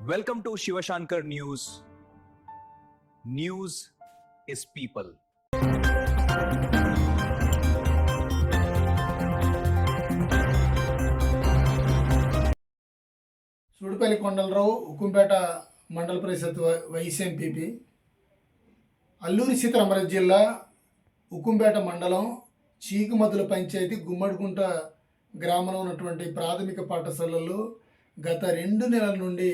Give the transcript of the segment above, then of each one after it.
Welcome to Shivashankar news news is people Soodupalli Kondalarao Ukkumpeta మండల పరిషత్ why- Alluri Sitaramaraju జిల్లా ఉక్కుంపేట మండలం చీకుమతుల పంచాయతీ గుమ్మడికుంట గ్రామంలో ఉన్నటువంటి ప్రాథమిక పాఠశాలల్లో గత రెండు నెలల నుండి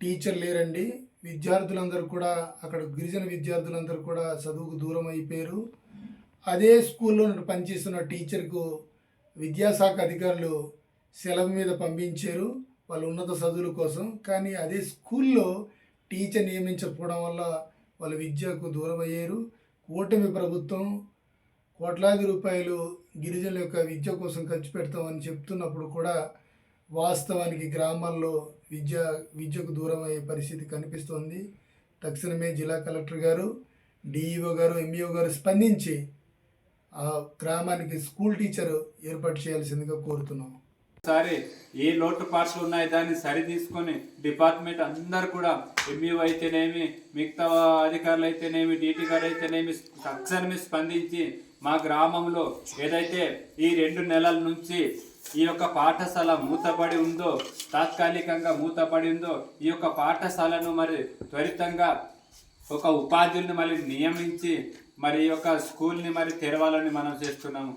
టీచర్ లేరండి. విద్యార్థులందరూ కూడా అక్కడ గిరిజన విద్యార్థులందరూ కూడా చదువుకు దూరం అయిపోయారు. అదే స్కూల్లో పనిచేస్తున్న టీచర్కు విద్యాశాఖ అధికారులు సెలవు మీద పంపించారు. వాళ్ళ ఉన్నత చదువుల కోసం. కానీ అదే స్కూల్లో టీచర్ నియమించకపోవడం వల్ల వాళ్ళ విద్యకు దూరం అయ్యారు. కూటమి ప్రభుత్వం కోట్లాది రూపాయలు గిరిజనుల యొక్క విద్య కోసం ఖర్చు పెడతామని చెప్తున్నప్పుడు కూడా వాస్తవానికి గ్రామాల్లో విద్య విద్యకు దూరం అయ్యే పరిస్థితి కనిపిస్తోంది. తక్షణమే జిల్లా కలెక్టర్ గారు డిఈఓ గారు ఎంఈఓ గారు స్పందించి ఆ గ్రామానికి స్కూల్ టీచర్ ఏర్పాటు చేయాల్సిందిగా కోరుతున్నాం సరే ఏ లోటు లోటుపాట్లు ఉన్నాయి దాన్ని సరి తీసుకొని డిపార్ట్మెంట్ అందరు కూడా ఎంఈఓ అయితేనేమి మిగతా అధికారులు అయితేనేమి డీటీ గారు అయితేనేమి తక్షణమే స్పందించి మా గ్రామంలో ఏదైతే ఈ రెండు నెలల నుంచి ఈ యొక్క పాఠశాల మూతపడి ఉందో తాత్కాలికంగా మూతపడి ఉందో ఈ యొక్క పాఠశాలను మరి త్వరితంగా ఒక ఉపాధ్యుల్ని మళ్ళీ నియమించి మరి ఈ యొక్క స్కూల్ని మరి తెరవాలని మనం చేస్తున్నాము.